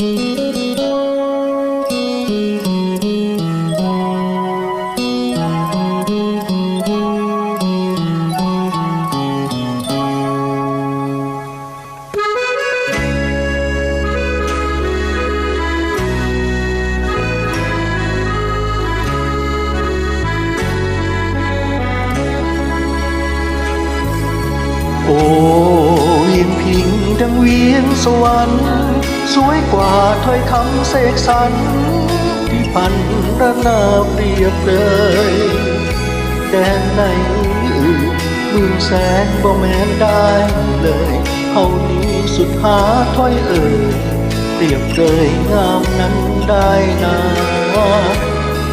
โสวรรค์ สวยกว่าถ้อยคำเสกสรรที่พันระนาเปรียบเลย แดนไหนอื่นมื่นแสนบ่แม้นได้เลยเฮานี้สุดหาถ้อยเอ่ยเปรียบเลยงามนั้นได้นา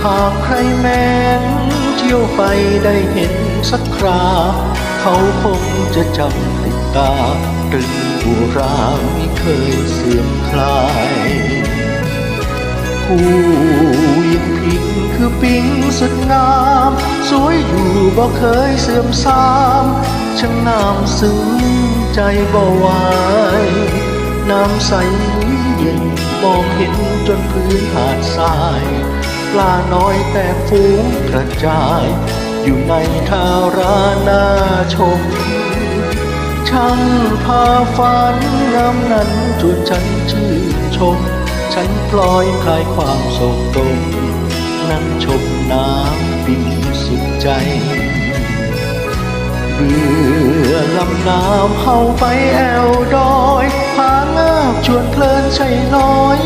หากใครแม้นเที่ยวไปได้เห็นสักครา เขาคงจะจำติด ตาตึงโบราณไม่เคยเสื่อมคลายผู้ยิ่งพิงคือปิงสุดงาม สวยอยู่บ่เคยเสื่อมสามช่างงามซึ้งใจบ่ไหวน้ำใสเย็นมองเห็นจนพื้นหาดทราย ปลาน้อยแต่ฟูงกระจาย อยู่ในทารานาชม ช่างพาฝันงามนั้นจนฉันชื่นชม ฉันปล่อยคลายความโศกตมนั่งชมน้ำปิ่งสุดใจ เบื่อลำน้ำเฮาไปแอวดอยพางาบชวนเพลินใช่น้อย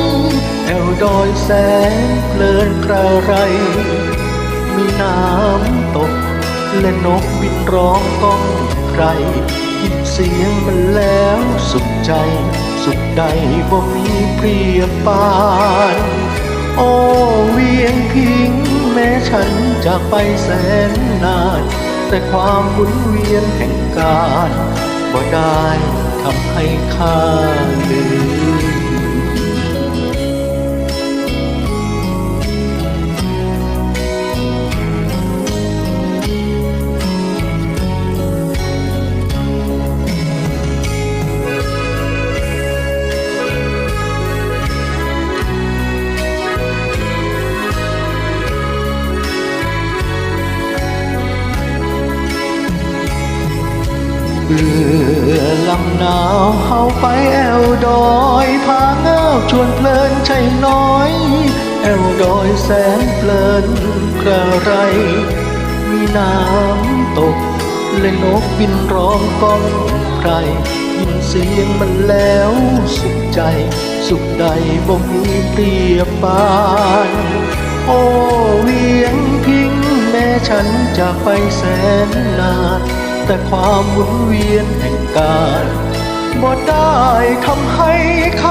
แอวดอยแสนเพลินกระไร มีน้ำตกและนกบินร้องก้องใคร เสียงมันแล้วสุขใจ สุขใดบ่มีเปรียบปาน โอ้เวียงพิง แม้ฉันจากไปแสนนาน แต่ความหมุนเวียนแห่งการบ่ได้ทำให้ข้าลืม เบื่อลำหนาวเฮาไปแอวดอยพาเงาชวนเพลินใช่น้อย แอวดอยแสนเพลินกระไร มีน้ำตกและนกบินร้องก้องไพรยินเสียงมันแล้วสุขใจ สุขใดบ่มีเปรียบปานโอ้เวียงพิงแม้ฉันจากไปแสนนาน แต่ความหมุนเวียนแห่งการบ่ได้ทำให้ข้า